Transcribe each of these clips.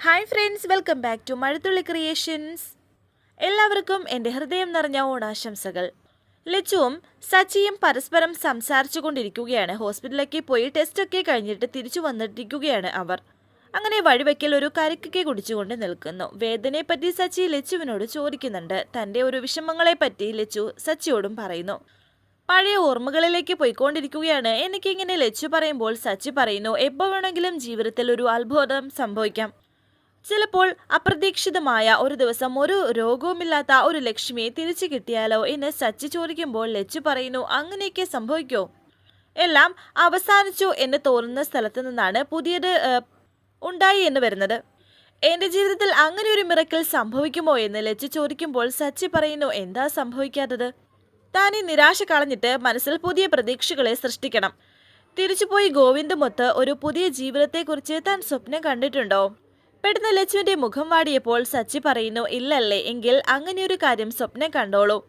Hi friends welcome back to Mazhathulli creations എല്ലാവർക്കും എന്റെ ഹൃദയം നിറഞ്ഞ ഓണാശംസകൾ. ലച്ചുവും സച്ചിയും പരസ്പരം സംസാരിച്ചു കൊണ്ടിരിക്കുകയാണ്. ഹോസ്പിറ്റലിലേക്ക് പോയി ടെസ്റ്റൊക്കെ കഴിഞ്ഞിട്ട് തിരിച്ചു വന്നിട്ടിരിക്കുകയാണ് അവർ. അങ്ങനെ വഴിവെക്കൽ ഒരു കരക്കൊക്കെ കുടിച്ചുകൊണ്ട് നിൽക്കുന്നു. വേദനയെപ്പറ്റി സച്ചി ലച്ചുവിനോട് ചോദിക്കുന്നുണ്ട്. തന്റെ ഒരു വിഷമങ്ങളെപ്പറ്റി ലച്ചു സച്ചിയോടും പറയുന്നു. പഴയ ഓർമ്മകളിലേക്ക് പോയിക്കൊണ്ടിരിക്കുകയാണ്. എനിക്കിങ്ങനെ ലച്ചു പറയുമ്പോൾ സച്ചി പറയുന്നു എപ്പോൾ വേണമെങ്കിലും ജീവിതത്തിൽ ഒരു അത്ഭുതം സംഭവിക്കാം. ചിലപ്പോൾ അപ്രതീക്ഷിതമായ ഒരു ദിവസം ഒരു രോഗവുമില്ലാത്ത ഒരു ലക്ഷ്മിയെ തിരിച്ചു കിട്ടിയാലോ എന്ന് സച്ചി ചോദിക്കുമ്പോൾ ലച്ചു പറയുന്നു അങ്ങനെയൊക്കെ സംഭവിക്കോ? എല്ലാം അവസാനിച്ചു എന്ന് തോന്നുന്ന സ്ഥലത്ത് നിന്നാണ് പുതിയത് ഉണ്ടായി എന്ന് വരുന്നത്. എന്റെ ജീവിതത്തിൽ അങ്ങനെ ഒരു മിറക്കൽ സംഭവിക്കുമോ എന്ന് ലച്ചു ചോദിക്കുമ്പോൾ സച്ചി പറയുന്നു എന്താ സംഭവിക്കാത്തത്? താൻ ഈ നിരാശ കളഞ്ഞിട്ട് മനസ്സിൽ പുതിയ പ്രതീക്ഷകളെ സൃഷ്ടിക്കണം. തിരിച്ചുപോയി ഗോവിന്ദമൊത്ത് ഒരു പുതിയ ജീവിതത്തെക്കുറിച്ച് താൻ സ്വപ്നം കണ്ടിട്ടുണ്ടോ? പെട്ടെന്ന് ലച്ചുവിന്റെ മുഖം വാടിയപ്പോൾ സച്ചി പറയുന്നു ഇല്ലല്ലേ എങ്കിൽ അങ്ങനെയൊരു കാര്യം സ്വപ്നം കണ്ടോളൂ.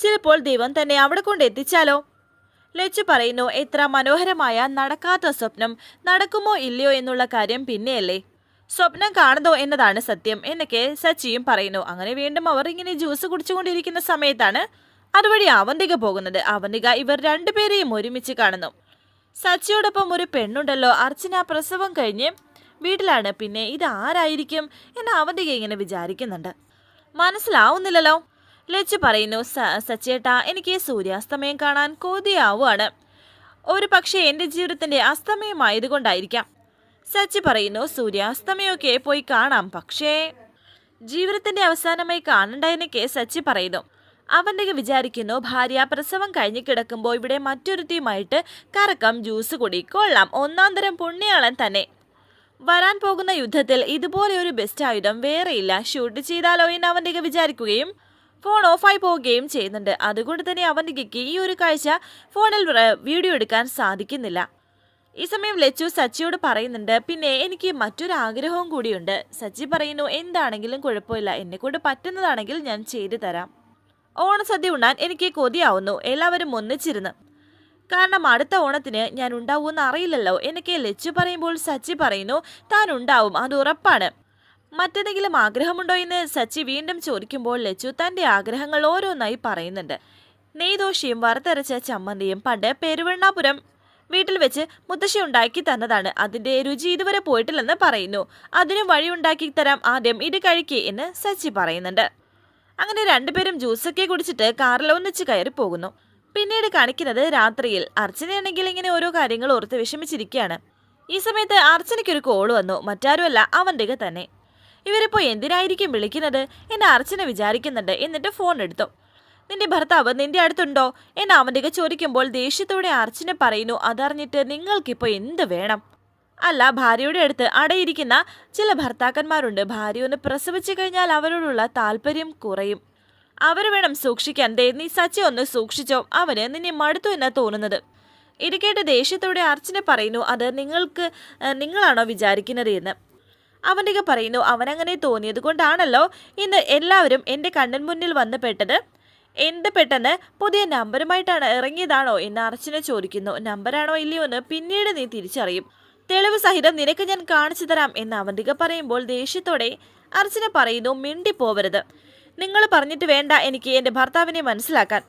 ചിലപ്പോൾ ദൈവം തന്നെ അവിടെ കൊണ്ട് എത്തിച്ചാലോ? ലച്ചു പറയുന്നു എത്ര മനോഹരമായ നടക്കാത്ത സ്വപ്നം. നടക്കുമോ ഇല്ലയോ എന്നുള്ള കാര്യം പിന്നെയല്ലേ. സ്വപ്നം കാണുന്നോ എന്നതാണ് സത്യം എന്നൊക്കെ സച്ചിയും പറയുന്നു. അങ്ങനെ വീണ്ടും അവർ ഇങ്ങനെ ജ്യൂസ് കുടിച്ചുകൊണ്ടിരിക്കുന്ന സമയത്താണ് അതുവഴി അവന്തിക പോകുന്നത്. അവന്തിക ഇവർ രണ്ടുപേരെയും ഒരുമിച്ച് കാണുന്നു. സച്ചിയോടൊപ്പം ഒരു പെണ്ണുണ്ടല്ലോ അർച്ചന പ്രസവം കഴിഞ്ഞ് വീട്ടിലാണ്. പിന്നെ ഇത് ആരായിരിക്കും എന്ന് അവന്തിക ഇങ്ങനെ വിചാരിക്കുന്നുണ്ട്. മനസ്സിലാവുന്നില്ലല്ലോ? ലച്ചു പറയുന്നു "സ- സച്ചേട്ടാ എനിക്ക് സൂര്യാസ്തമയം കാണാൻ കൊതിയാവുകയാണ് ഒരു പക്ഷേ എന്റെ ജീവിതത്തിന്റെ അസ്തമയമായതുകൊണ്ടായിരിക്കാം. സച്ചി പറയുന്നു സൂര്യാസ്തമയമൊക്കെ പോയി കാണാം പക്ഷേ ജീവിതത്തിന്റെ അവസാനമായി കാണണ്ടായെന്നൊക്കെ സച്ചി പറയുന്നു. അവന്റെ വിചാരിക്കുന്നു ഭാര്യ പ്രസവം കഴിഞ്ഞ് കിടക്കുമ്പോൾ ഇവിടെ മറ്റൊരുത്തിയുമായിട്ട് കറക്കം ജ്യൂസ് കുടി കൊള്ളാം ഒന്നാം തരം പുണ്യാളൻ തന്നെ. വരാൻ പോകുന്ന യുദ്ധത്തിൽ ഇതുപോലെ ഒരു ബെസ്റ്റ് ആയുധം വേറെയില്ല. ഷൂട്ട് ചെയ്താലോ എന്ന് അവന്റെ വിചാരിക്കുകയും ഫോൺ ഓഫായി പോവുകയും ചെയ്യുന്നുണ്ട്. അതുകൊണ്ട് തന്നെ അവന്റെ ഈ ഒരു കാഴ്ച ഫോണിൽ വീഡിയോ എടുക്കാൻ സാധിക്കുന്നില്ല. ഈ സമയം ലച്ചു സച്ചിയോട് പറയുന്നുണ്ട് പിന്നെ എനിക്ക് മറ്റൊരു ആഗ്രഹവും കൂടിയുണ്ട്. സച്ചി പറയുന്നു എന്താണെങ്കിലും കുഴപ്പമില്ല. എന്നെ കൊണ്ട് പറ്റുന്നതാണെങ്കിൽ ഞാൻ ചെയ്തു തരാം. ഓണസദ്യ ഉണ്ണാൻ എനിക്ക് കൊതിയാവുന്നു. എല്ലാവരും ഒന്നിച്ചിരുന്ന് കാരണം അടുത്ത ഓണത്തിന് ഞാൻ ഉണ്ടാവുമെന്ന് അറിയില്ലല്ലോ എനിക്ക് ലച്ചു പറയുമ്പോൾ സച്ചി പറയുന്നു താൻ ഉണ്ടാവും അത് ഉറപ്പാണ്. മറ്റെന്തെങ്കിലും ആഗ്രഹമുണ്ടോ എന്ന് സച്ചി വീണ്ടും ചോദിക്കുമ്പോൾ ലച്ചു തന്റെ ആഗ്രഹങ്ങൾ ഓരോന്നായി പറയുന്നുണ്ട്. നെയ്ദോഷിയും വറുത്തരച്ച ചമ്മന്തിയും പണ്ട് പെരുവണ്ണാപുരം വീട്ടിൽ വെച്ച് മുത്തശ്ശി ഉണ്ടാക്കി തന്നതാണ്. അതിന്റെ രുചി ഇതുവരെ പോയിട്ടില്ലെന്ന് പറയുന്നു. അതിന് വഴി ഉണ്ടാക്കി തരാം ആദ്യം ഇത് കഴിക്കേ എന്ന് സച്ചി പറയുന്നുണ്ട്. അങ്ങനെ രണ്ടുപേരും ജ്യൂസൊക്കെ കുടിച്ചിട്ട് കാറിൽ ഒന്നിച്ച് കയറി പോകുന്നു പിന്നീട് കാണിക്കുന്നത് രാത്രിയിൽ. അർച്ചനയാണെങ്കിൽ ഇങ്ങനെ ഓരോ കാര്യങ്ങൾ ഓർത്ത് വിഷമിച്ചിരിക്കുകയാണ്. ഈ സമയത്ത് അർച്ചനയ്ക്കൊരു കോൾ വന്നു. മറ്റാരുമല്ല അവന്റെ തന്നെ. ഇവരിപ്പോൾ എന്തിനായിരിക്കും വിളിക്കുന്നത്? എന്ന് അർച്ചന വിചാരിക്കുന്നുണ്ട്. എന്നിട്ട് ഫോൺ എടുത്തു. നിന്റെ ഭർത്താവ് നിന്റെ അടുത്തുണ്ടോ? എന്ന് അവന്റെ ചോദിക്കുമ്പോൾ ദേഷ്യത്തോടെ അർച്ചന പറയുന്നു അതറിഞ്ഞിട്ട് നിങ്ങൾക്കിപ്പോൾ എന്ത് വേണം? അല്ല ഭാര്യയുടെ അടുത്ത് അടയിരിക്കുന്ന ചില ഭർത്താക്കന്മാരുണ്ട്. ഭാര്യ ഒന്ന് പ്രസവിച്ചു കഴിഞ്ഞാൽ അവരോടുള്ള താല്പര്യം കുറയും. അവർ വേണം സൂക്ഷിക്കാൻ. ദേ നീ സച്ചി ഒന്ന് സൂക്ഷിച്ചോ. അവന് നിന്നെ മടുത്തു എന്നാ തോന്നുന്നത്. ഇത് കേട്ട് ദേഷ്യത്തോടെ അർച്ചന പറയുന്നു അത് നിങ്ങൾക്ക് നിങ്ങളാണോ വിചാരിക്കുന്നത്? എന്ന്. അവന്റെ പറയുന്നു അവനങ്ങനെ തോന്നിയത് കൊണ്ടാണല്ലോ ഇന്ന് എല്ലാവരും എന്റെ കണ്ണൻ മുന്നിൽ വന്ന് പെട്ടത്. എന്ത് പെട്ടെന്ന് പുതിയ നമ്പറുമായിട്ടാണ് ഇറങ്ങിയതാണോ? എന്ന് അർച്ചന ചോദിക്കുന്നു. നമ്പറാണോ ഇല്ലയോ എന്ന് പിന്നീട് നീ തിരിച്ചറിയും. തെളിവ് സഹിതം നിനക്ക് ഞാൻ കാണിച്ചു തരാം എന്ന് അവന്തിക പറയുമ്പോൾ ദേഷ്യത്തോടെ അർച്ചന പറയുന്നു മിണ്ടിപ്പോവരുത്. നിങ്ങൾ പറഞ്ഞിട്ട് വേണ്ട എനിക്ക് എന്റെ ഭർത്താവിനെ മനസ്സിലാക്കാൻ.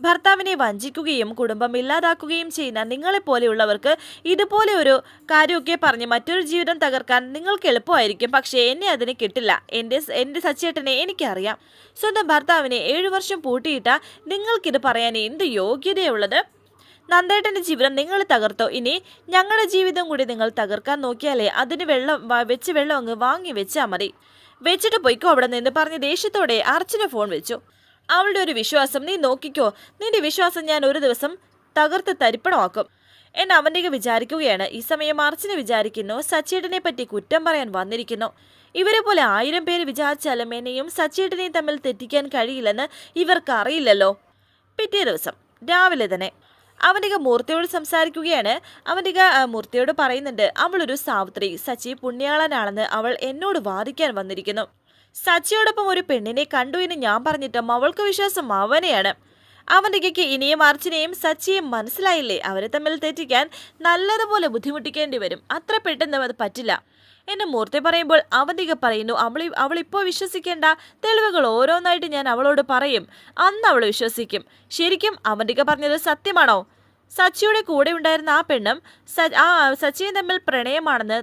ഭർത്താവിനെ വഞ്ചിക്കുകയും കുടുംബം ഇല്ലാതാക്കുകയും ചെയ്യുന്ന നിങ്ങളെപ്പോലെയുള്ളവർക്ക് ഇതുപോലെ ഒരു കാര്യമൊക്കെ പറഞ്ഞ് മറ്റൊരു ജീവിതം തകർക്കാൻ നിങ്ങൾക്ക് എളുപ്പമായിരിക്കും. പക്ഷേ എന്നെ അതിന് കിട്ടില്ല. എന്റെ എന്റെ സച്ചേട്ടനെ എനിക്കറിയാം. സ്വന്തം ഭർത്താവിനെ ഏഴു വർഷം പൂട്ടിയിട്ട നിങ്ങൾക്കിത് പറയാൻ എന്ത് യോഗ്യതയുള്ളത്? നന്ദേട്ടന്റെ ജീവിതം നിങ്ങൾ തകർത്തോ? ഇനി ഞങ്ങളുടെ ജീവിതം കൂടി നിങ്ങൾ തകർക്കാൻ നോക്കിയാലേ അതിന് വെള്ളം വെച്ച് വെള്ളം അങ്ങ് വാങ്ങി വെച്ചാൽ മതി. വെച്ചിട്ട് പൊയ്ക്കോ അവിടെ നിന്ന് പറഞ്ഞ് ദേഷ്യത്തോടെ അർച്ചന ഫോൺ വെച്ചു. അവളുടെ ഒരു വിശ്വാസം നീ നോക്കിക്കോ നിന്റെ വിശ്വാസം ഞാൻ ഒരു ദിവസം തകർത്ത് തരിപ്പണമാക്കും. എന്ന് അവന്റെ വിചാരിക്കുകയാണ്. ഈ സമയം അർച്ചന വിചാരിക്കുന്നു സച്ചേട്ടനെ പറ്റി കുറ്റം പറയാൻ വന്നിരിക്കുന്നു. ഇവരെ പോലെ ആയിരം പേര് വിചാരിച്ചാലും എന്നെയും സച്ചേട്ടനെയും തമ്മിൽ തെറ്റിക്കാൻ കഴിയില്ലെന്ന് ഇവർക്ക് അറിയില്ലല്ലോ. പിറ്റേ ദിവസം രാവിലെ തന്നെ അവന്റെ മൂർത്തിയോട് സംസാരിക്കുകയാണ്. അവന്റെ മൂർത്തിയോട് പറയുന്നുണ്ട് അവളൊരു സാവിത്രി സച്ചി പുണ്യാളനാണെന്ന് അവൾ എന്നോട് വാദിക്കാൻ വന്നിരിക്കുന്നു. സച്ചിയോടൊപ്പം ഒരു പെണ്ണിനെ കണ്ടു എന്ന് ഞാൻ പറഞ്ഞിട്ടും അവൾക്ക് വിശ്വാസം അവനെയാണ്. അവന്റെ ഇനിയും അർച്ചനയും സച്ചിയും മനസ്സിലായില്ലേ? അവരെ തമ്മിൽ തെറ്റിക്കാൻ നല്ലതുപോലെ ബുദ്ധിമുട്ടിക്കേണ്ടി വരും. അത്ര പെട്ടെന്ന് അത് പറ്റില്ല. എന്നെ മൂർത്തി പറയുമ്പോൾ അവന്തിക പറയുന്നു അവൾ അവളിപ്പോൾ വിശ്വസിക്കേണ്ട തെളിവുകൾ ഓരോന്നായിട്ട് ഞാൻ അവളോട് പറയും. അന്ന് അവൾ വിശ്വസിക്കും. ശരിക്കും അവന്തിക പറഞ്ഞത് സത്യമാണോ? സച്ചിയുടെ കൂടെ ഉണ്ടായിരുന്ന ആ പെണ്ണും ആ സച്ചിയും തമ്മിൽ പ്രണയമാണെന്ന്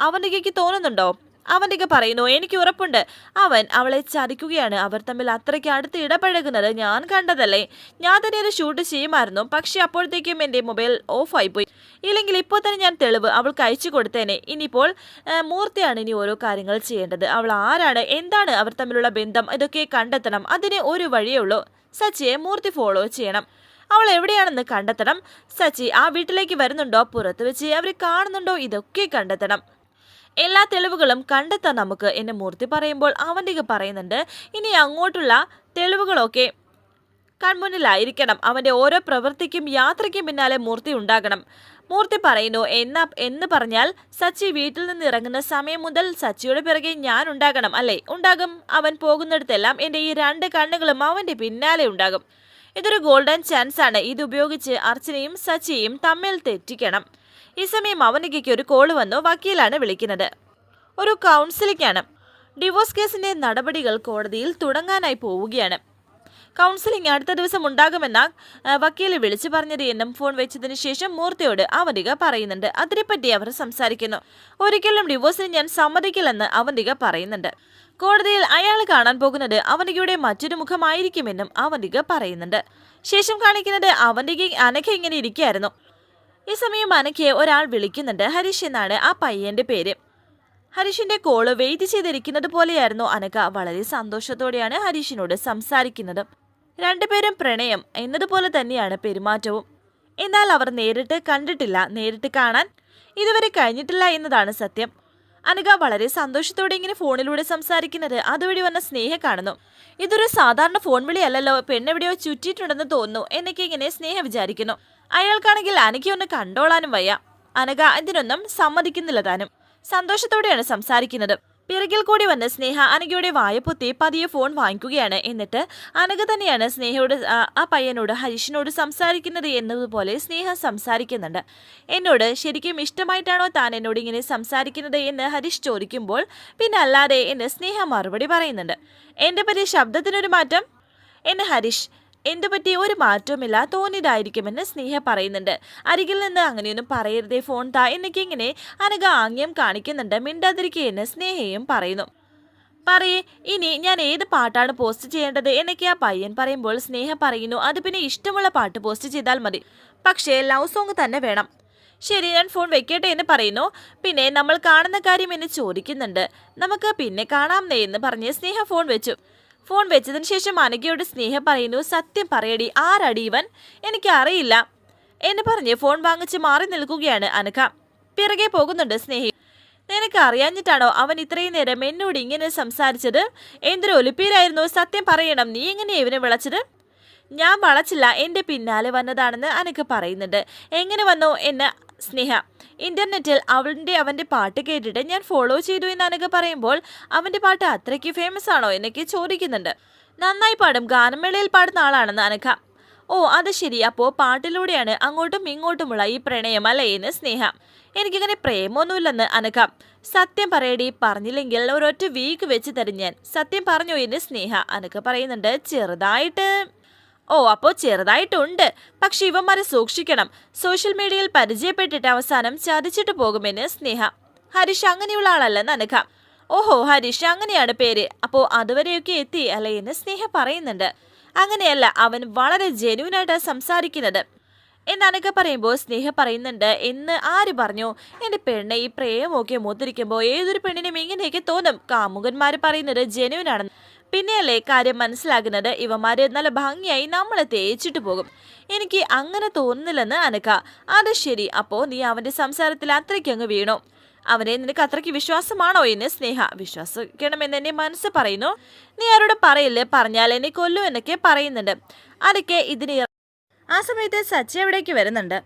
അവന്തികയ്ക്ക് തോന്നുന്നുണ്ടോ? അവന്തിക പറയുന്നു എനിക്ക് ഉറപ്പുണ്ട്. അവൻ അവളെ ചതിക്കുകയാണ്. അവർ തമ്മിൽ അത്രയ്ക്ക് അടുത്ത് ഇടപഴകുന്നത് ഞാൻ കണ്ടതല്ലേ. ഞാൻ തന്നെ അത് ഷൂട്ട് ചെയ്യുമായിരുന്നു. പക്ഷെ അപ്പോഴത്തേക്കും എന്റെ മൊബൈൽ ഓഫായി പോയി ഇല്ലെങ്കിൽ ഇപ്പോൾ തന്നെ ഞാൻ തെളിവ് അവൾക്ക് അയച്ചു കൊടുത്തേനെ. ഇനിയിപ്പോൾ മൂർത്തിയാണ് ഇനി ഓരോ കാര്യങ്ങൾ ചെയ്യേണ്ടത്. അവൾ ആരാണ്? എന്താണ് അവർ തമ്മിലുള്ള ബന്ധം? ഇതൊക്കെ കണ്ടെത്തണം. അതിന് ഒരു വഴിയേ ഉള്ളൂ. സച്ചിയെ മൂർത്തി ഫോളോ ചെയ്യണം. അവൾ എവിടെയാണെന്ന് കണ്ടെത്തണം. സച്ചി ആ വീട്ടിലേക്ക് വരുന്നുണ്ടോ? പുറത്ത് വെച്ച് അവർ കാണുന്നുണ്ടോ? ഇതൊക്കെ കണ്ടെത്തണം. എല്ലാ തെളിവുകളും കണ്ടെത്താൻ നമുക്ക് എന്നെ മൂർത്തി പറയുമ്പോൾ അവന്റെ പറയുന്നുണ്ട്. ഇനി അങ്ങോട്ടുള്ള തെളിവുകളൊക്കെ കൺമുന്നിലായിരിക്കണം. അവന്റെ ഓരോ പ്രവൃത്തിക്കും യാത്രയ്ക്കും പിന്നാലെ മൂർത്തി ഉണ്ടാകണം. മൂർത്തി പറയുന്നു എന്നാ എന്ന് പറഞ്ഞാൽ സച്ചി വീട്ടിൽ നിന്ന് ഇറങ്ങുന്ന സമയം മുതൽ സച്ചിയുടെ പിറകെ ഞാൻ ഉണ്ടാകണം അല്ലേ? ഉണ്ടാകും. അവൻ പോകുന്നിടത്തെല്ലാം എന്റെ ഈ രണ്ട് കണ്ണുകളും അവന്റെ പിന്നാലെ ഉണ്ടാകും. ഇതൊരു ഗോൾഡൻ ചാൻസ് ആണ്. ഇത് ഉപയോഗിച്ച് അർച്ചനയും സച്ചിയും തമ്മിൽ തെറ്റിക്കണം. ഈ സമയം അവനികയ്ക്ക് ഒരു കോൾ വന്നു. വക്കീലാണ് വിളിക്കുന്നത്. ഒരു കൗൺസിലിംഗാണ് ഡിവോഴ്സ് കേസിന്റെ നടപടികൾ കോടതിയിൽ തുടങ്ങാനായി പോവുകയാണ്. കൗൺസിലിംഗ് അടുത്ത ദിവസം ഉണ്ടാകുമെന്ന വക്കീൽ വിളിച്ചു പറഞ്ഞത് എന്നും ഫോൺ വെച്ചതിന് ശേഷം മൂർത്തിയോട് അവന്തിക പറയുന്നുണ്ട്. അതിനെപ്പറ്റി അവർ സംസാരിക്കുന്നു. ഒരിക്കലും ഡിവോഴ്സിന് ഞാൻ സമ്മതിക്കില്ലെന്ന് അവന്തിക പറയുന്നുണ്ട്. കോടതിയിൽ അയാൾ കാണാൻ പോകുന്നത് അവന്തികയുടെ മറ്റൊരു മുഖമായിരിക്കുമെന്നും അവന്തിക പറയുന്നുണ്ട്. ശേഷം കാണിക്കുന്നത് അവന്തിക അനഘ ഇങ്ങനെ ഇരിക്കുകയായിരുന്നു. ഈ സമയം അനഘയെ ഒരാൾ വിളിക്കുന്നുണ്ട്. ഹരീഷ് എന്നാണ് ആ പയ്യന്റെ പേര്. ഹരീഷിന്റെ കോൾ വെയിറ്റ് ചെയ്തിരിക്കുന്നത് പോലെയായിരുന്നു അനഘ. വളരെ സന്തോഷത്തോടെയാണ് ഹരീഷിനോട് സംസാരിക്കുന്നത്. രണ്ടുപേരും പ്രണയം എന്നതുപോലെ തന്നെയാണ് പെരുമാറ്റവും. എന്നാൽ അവർ നേരിട്ട് കണ്ടിട്ടില്ല. നേരിട്ട് കാണാൻ ഇതുവരെ കഴിഞ്ഞിട്ടില്ല എന്നതാണ് സത്യം. അനക വളരെ സന്തോഷത്തോടെ ഇങ്ങനെ ഫോണിലൂടെ സംസാരിക്കുന്നത് അതുവഴി വന്ന സ്നേഹം കാണുന്നു. ഇതൊരു സാധാരണ ഫോൺ വിളിയല്ലല്ലോ. പെണ്ണെവിടെയോ ചുറ്റിയിട്ടുണ്ടെന്ന് തോന്നുന്നു. എന്നൊക്കെ ഇങ്ങനെ സ്നേഹം വിചാരിക്കുന്നു. അയാൾക്കാണെങ്കിൽ അനഘയൊന്ന് കണ്ടോളാനും വയ്യ. അനഘ ഇതിനൊന്നും സമ്മതിക്കുന്നില്ല താനും. സന്തോഷത്തോടെയാണ് സംസാരിക്കുന്നത്. പിറകിൽ കൂടി വന്ന് സ്നേഹ അനഘയുടെ വായപ്പൊത്തി പതിയെ ഫോൺ വാങ്ങിക്കുകയാണ്. എന്നിട്ട് അനഘ തന്നെയാണ് സ്നേഹയോട് ആ, പയ്യനോട് ഹരീഷിനോട് സംസാരിക്കുന്നത് എന്നതുപോലെ സ്നേഹ സംസാരിക്കുന്നുണ്ട്. എന്നോട് ശരിക്കും ഇഷ്ടമായിട്ടാണോ താൻ എന്നോട് ഇങ്ങനെ സംസാരിക്കുന്നത് എന്ന് ഹരീഷ് ചോദിക്കുമ്പോൾ പിന്നെ അല്ലാതെ എന്ന് സ്നേഹ മറുപടി പറയുന്നുണ്ട്. എന്റെ പറ്റി ശബ്ദത്തിനൊരു മാറ്റം? എന്ന് ഹരീഷ് എന്തു പറ്റി ഒരു മാറ്റവുമില്ല തോന്നിയതായിരിക്കുമെന്ന് സ്നേഹ പറയുന്നുണ്ട്. അരികിൽ നിന്ന് അങ്ങനെയൊന്നും പറയരുതേ ഫോൺ താ എന്നൊക്കെ ഇങ്ങനെ അനഘ ആംഗ്യം കാണിക്കുന്നുണ്ട്. മിണ്ടാതിരിക്കുകയെന്ന് സ്നേഹയും പറയുന്നു. പറയേ ഇനി ഞാൻ ഏത് പാട്ടാണ് പോസ്റ്റ് ചെയ്യേണ്ടത് എന്നൊക്കെ ആ പയ്യൻ പറയുമ്പോൾ സ്നേഹ പറയുന്നു അത് പിന്നെ ഇഷ്ടമുള്ള പാട്ട് പോസ്റ്റ് ചെയ്താൽ മതി. പക്ഷേ ലവ് സോങ് തന്നെ വേണം. ശരി ഞാൻ ഫോൺ വെക്കട്ടെ എന്ന് പറയുന്നു. പിന്നെ നമ്മൾ കാണുന്ന കാര്യം എന്ന് ചോദിക്കുന്നുണ്ട്. നമുക്ക് പിന്നെ കാണാം എന്ന് പറഞ്ഞ് സ്നേഹ ഫോൺ വെച്ചു. ഫോൺ വെച്ചതിന് ശേഷം അനഘയോട് സ്നേഹം പറയുന്നു സത്യം പറയടി ആരടി ഇവൻ? എനിക്ക് അറിയില്ല എന്ന് പറഞ്ഞ് ഫോൺ വാങ്ങിച്ച് മാറി നിൽക്കുകയാണ് അനഘ. പിറകെ പോകുന്നുണ്ട് സ്നേഹി. നിനക്ക് അറിയാഞ്ഞിട്ടാണോ അവൻ ഇത്രയും നേരം എന്നോട് ഇങ്ങനെ സംസാരിച്ചത്? എന്തൊരു ഒലിപ്പീരായിരുന്നു സത്യം പറയണം. നീ എങ്ങനെയാ ഇവനെ വിളച്ചത്? ഞാൻ വളച്ചില്ല എന്റെ പിന്നാലെ വന്നതാണെന്ന് അനക്ക് പറയുന്നുണ്ട്. എങ്ങനെ വന്നോ എന്ന് സ്നേഹ? ഇന്റർനെറ്റിൽ അവളുടെ അവന്റെ പാട്ട് കേട്ടിട്ട് ഞാൻ ഫോളോ ചെയ്തു എന്ന് അനക്ക് പറയുമ്പോൾ അവന്റെ പാട്ട് അത്രയ്ക്ക് ഫേമസ് ആണോ എന്നൊക്കെ ചോദിക്കുന്നുണ്ട്. നന്നായി പാടും ഗാനമേളയിൽ പാടുന്ന ആളാണെന്ന് അനഘ ഓ അത് ശരി. അപ്പോൾ പാട്ടിലൂടെയാണ് അങ്ങോട്ടും ഇങ്ങോട്ടുമുള്ള ഈ പ്രണയം അല്ലേ എന്ന് സ്നേഹ. എനിക്കിങ്ങനെ പ്രേമൊന്നുമില്ലെന്ന് അനഘ സത്യം പറയടി പറഞ്ഞില്ലെങ്കിൽ ഒരൊറ്റ വീക്ക് വെച്ച് തരും ഞാൻ. സത്യം പറഞ്ഞു എന്ന് സ്നേഹ അനഘ പറയുന്നുണ്ട്. ചെറുതായിട്ട് ഓ അപ്പോൾ ചെറുതായിട്ടുണ്ട്. പക്ഷെ ഇവന്മാരെ സൂക്ഷിക്കണം. സോഷ്യൽ മീഡിയയിൽ പരിചയപ്പെട്ടിട്ട് അവസാനം ചതിച്ചിട്ട് പോകുമെന്ന് സ്നേഹ. ഹരീഷ് അങ്ങനെയുള്ള ആളല്ലെന്ന് അനഘ ഓഹോ ഹരീഷ് അങ്ങനെയാണ് പേര്. അപ്പോൾ അതുവരെയൊക്കെ എത്തി അല്ലേ എന്ന് സ്നേഹ പറയുന്നുണ്ട്. അങ്ങനെയല്ല അവൻ വളരെ ജെന്യൂനായിട്ടാണ് സംസാരിക്കുന്നത്. എന്നനൊക്കെ പറയുമ്പോൾ സ്നേഹ പറയുന്നുണ്ട് എന്ന് ആര് പറഞ്ഞു? എന്റെ പെണ്ണെ ഈ പ്രേമമൊക്കെ മുതിരിക്കുമ്പോൾ ഏതൊരു പെണ്ണിനും ഇങ്ങനെയൊക്കെ തോന്നും. കാമുകന്മാർ പറയുന്നത് ജെന്യൂൻ ആണെന്ന് പിന്നെയല്ലേ കാര്യം മനസ്സിലാകുന്നത്? ഇവന്മാര് നല്ല ഭംഗിയായി നമ്മളെ തേച്ചിട്ട് പോകും. എനിക്ക് അങ്ങനെ തോന്നുന്നില്ലെന്ന് അനക്ക അത് ശരി. അപ്പോൾ നീ അവന്റെ സംസാരത്തിൽ അത്രയ്ക്ക് അങ്ങ് വീണു? അവനെ നിനക്ക് അത്രയ്ക്ക് വിശ്വാസമാണോ എന്ന് സ്നേഹ വിശ്വസിക്കണമെന്ന് എന്നെ മനസ്സ് പറയുന്നു. നീ ആരോട് പറയില്ലേ? പറഞ്ഞാൽ എന്നെ കൊല്ലു എന്നൊക്കെ പറയുന്നുണ്ട്. അതൊക്കെ ഇതിന് ആ സമയത്ത് സച്ചി അവിടേക്ക് വരുന്നുണ്ട്.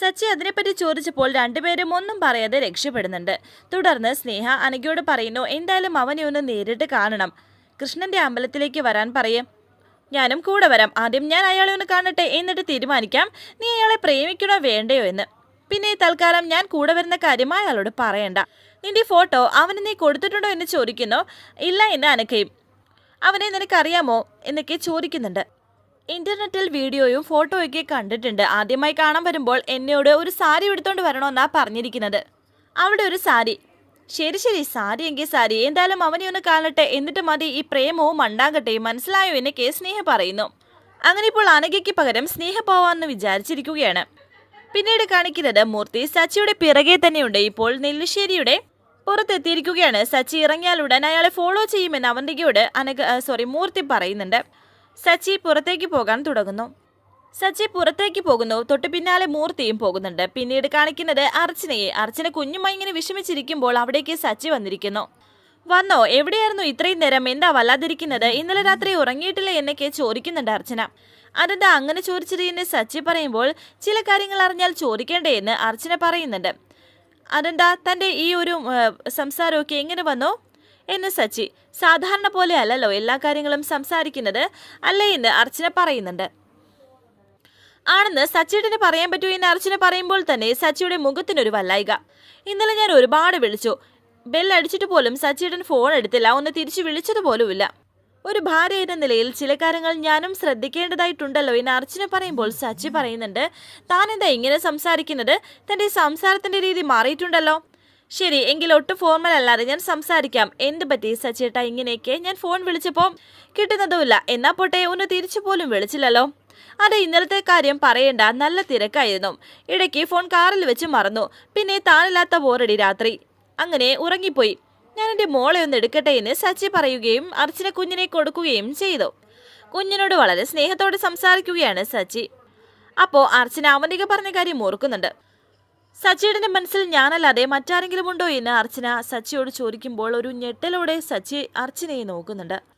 സച്ചി അതിനെപ്പറ്റി ചോദിച്ചപ്പോൾ രണ്ടുപേരും ഒന്നും പറയാതെ രക്ഷപ്പെടുന്നുണ്ട്. തുടർന്ന് സ്നേഹ അനകയോട് പറയുന്നു എന്തായാലും അവനെ ഒന്ന് നേരിട്ട് കാണണം. കൃഷ്ണന്റെ അമ്പലത്തിലേക്ക് വരാൻ പറയും. ഞാനും കൂടെ വരാം. ആദ്യം ഞാൻ അയാളെ ഒന്ന് കാണട്ടെ എന്നിട്ട് തീരുമാനിക്കാം. നീ അയാളെ പ്രേമിക്കണോ വേണ്ടയോ എന്ന്. പിന്നെ തൽക്കാലം ഞാൻ കൂടെ വരുന്ന കാര്യം അയാളോട് പറയണ്ട. നിന്റെ ഫോട്ടോ അവന് നീ കൊടുത്തിട്ടുണ്ടോ എന്ന് ചോദിക്കുന്നു. ഇല്ല എന്ന് അനക്കയും. അവനെ നിനക്കറിയാമോ എന്നൊക്കെ ചോദിക്കുന്നുണ്ട്. ഇന്റർനെറ്റിൽ വീഡിയോയും ഫോട്ടോയൊക്കെ കണ്ടിട്ടുണ്ട്. ആദ്യമായി കാണാൻ വരുമ്പോൾ എന്നോട് ഒരു സാരി എടുത്തോണ്ട് വരണമെന്നാണ് പറഞ്ഞിരിക്കുന്നത്. അവിടെ ഒരു സാരി ശരി ശരി. സാരി എങ്കിൽ സാരി. എന്തായാലും അവനെ ഒന്ന് കാണട്ടെ. എന്നിട്ട് മതി ഈ പ്രേമവും മണ്ടാകട്ടെ മനസ്സിലായോ എന്നൊക്കെ സ്നേഹ പറയുന്നു. അങ്ങനെ ഇപ്പോൾ അനഘയ്ക്ക് പകരം സ്നേഹ പോവാമെന്ന് വിചാരിച്ചിരിക്കുകയാണ്. പിന്നീട് കാണിക്കുന്നത് മൂർത്തി. സച്ചിയുടെ പിറകെ തന്നെയുണ്ട്. ഇപ്പോൾ നെല്ലിശ്ശേരിയുടെ പുറത്തെത്തിയിരിക്കുകയാണ്. സച്ചി ഇറങ്ങിയാൽ ഉടൻ അയാളെ ഫോളോ ചെയ്യുമെന്ന് അവന്തികയോട് അനഘ സോറി മൂർത്തി പറയുന്നുണ്ട്. സച്ചി പുറത്തേക്ക് പോകാൻ തുടങ്ങുന്നു. സച്ചി പുറത്തേക്ക് പോകുന്നു. തൊട്ട് പിന്നാലെ മൂർത്തിയും പോകുന്നുണ്ട്. പിന്നീട് കാണിക്കുന്നത് അർച്ചനയെ. അർച്ചന കുഞ്ഞുമായി ഇങ്ങനെ വിഷമിച്ചിരിക്കുമ്പോൾ അവിടേക്ക് സച്ചി വന്നിരിക്കുന്നു. വന്നോ? എവിടെയായിരുന്നു ഇത്രയും നേരം? എന്താ വല്ലാതിരിക്കുന്നത്? ഇന്നലെ രാത്രി ഉറങ്ങിയിട്ടില്ല? എന്നൊക്കെ ചോദിക്കുന്നുണ്ട് അർച്ചന. അതെന്താ അങ്ങനെ ചോദിച്ചത്? എന്ന് സച്ചി പറയുമ്പോൾ ചില കാര്യങ്ങൾ അറിഞ്ഞാൽ ചോദിക്കേണ്ടേ എന്ന് അർച്ചന പറയുന്നുണ്ട്. അതെന്താ? തന്റെ ഈ ഒരു സംസാരമൊക്കെ എങ്ങനെ വന്നു? എന്ന് സച്ചി. സാധാരണ പോലെ അല്ലല്ലോ എല്ലാ കാര്യങ്ങളും സംസാരിക്കുന്നത്? അല്ലേ എന്ന് അർച്ചന പറയുന്നുണ്ട്. ആണെന്ന് സച്ചിയുടെ പറയാൻ പറ്റൂ എന്ന് അർച്ചന പറയുമ്പോൾ തന്നെ സച്ചിയുടെ മുഖത്തിനൊരു വല്ലായിക. ഇന്നലെ ഞാൻ ഒരുപാട് വിളിച്ചു. ബെൽ അടിച്ചിട്ട് പോലും സച്ചിയുടെ ഫോൺ എടുത്തില്ല. ഒന്ന് തിരിച്ചു വിളിച്ചത് പോലുമില്ല ഒരു ഭാര്യ എന്ന നിലയിൽ ചില കാര്യങ്ങൾ ഞാനും ശ്രദ്ധിക്കേണ്ടതായിട്ടുണ്ടല്ലോ എന്ന് അർച്ചന പറയുമ്പോൾ സച്ചി പറയുന്നുണ്ട് താൻ എന്താ ഇങ്ങനെ സംസാരിക്കുന്നത്? തന്റെ സംസാരത്തിന്റെ രീതി മാറിയിട്ടുണ്ടല്ലോ. ശരി എങ്കിൽ ഒട്ടും ഫോർമൽ അല്ലാതെ ഞാൻ സംസാരിക്കാം. എന്ത് പറ്റി സച്ചേട്ടാ ഇങ്ങനെയൊക്കെ? ഞാൻ ഫോൺ വിളിച്ചപ്പോൾ കിട്ടുന്നതുമില്ല എന്നാ പോട്ടെ ഒന്ന് തിരിച്ചു പോലും വിളിച്ചില്ലല്ലോ. അതെ ഇന്നലത്തെ കാര്യം പറയേണ്ട നല്ല തിരക്കായിരുന്നു. ഇടയ്ക്ക് ഫോൺ കാറിൽ വെച്ച് മറന്നു. പിന്നെ താനില്ലാത്ത ബോറടി രാത്രി. അങ്ങനെ ഉറങ്ങിപ്പോയി. ഞാൻ എന്റെ മോളെ ഒന്ന് എടുക്കട്ടെ എന്ന് സച്ചി പറയുകയും അർച്ചന കുഞ്ഞിനെ കൊടുക്കുകയും ചെയ്തു. കുഞ്ഞിനോട് വളരെ സ്നേഹത്തോടെ സംസാരിക്കുകയാണ് സച്ചി. അപ്പോൾ അർച്ചന അവന്തിക പറഞ്ഞ കാര്യം ഓർക്കുന്നുണ്ട്. സച്ചിയുടെ മനസ്സിൽ ഞാനല്ലാതെ മറ്റാരെങ്കിലും ഉണ്ടോ എന്ന് അർച്ചന സച്ചിയോട് ചോദിക്കുമ്പോൾ ഒരു ഞെട്ടലോടെ സച്ചി അർച്ചനയെ നോക്കുന്നുണ്ട്.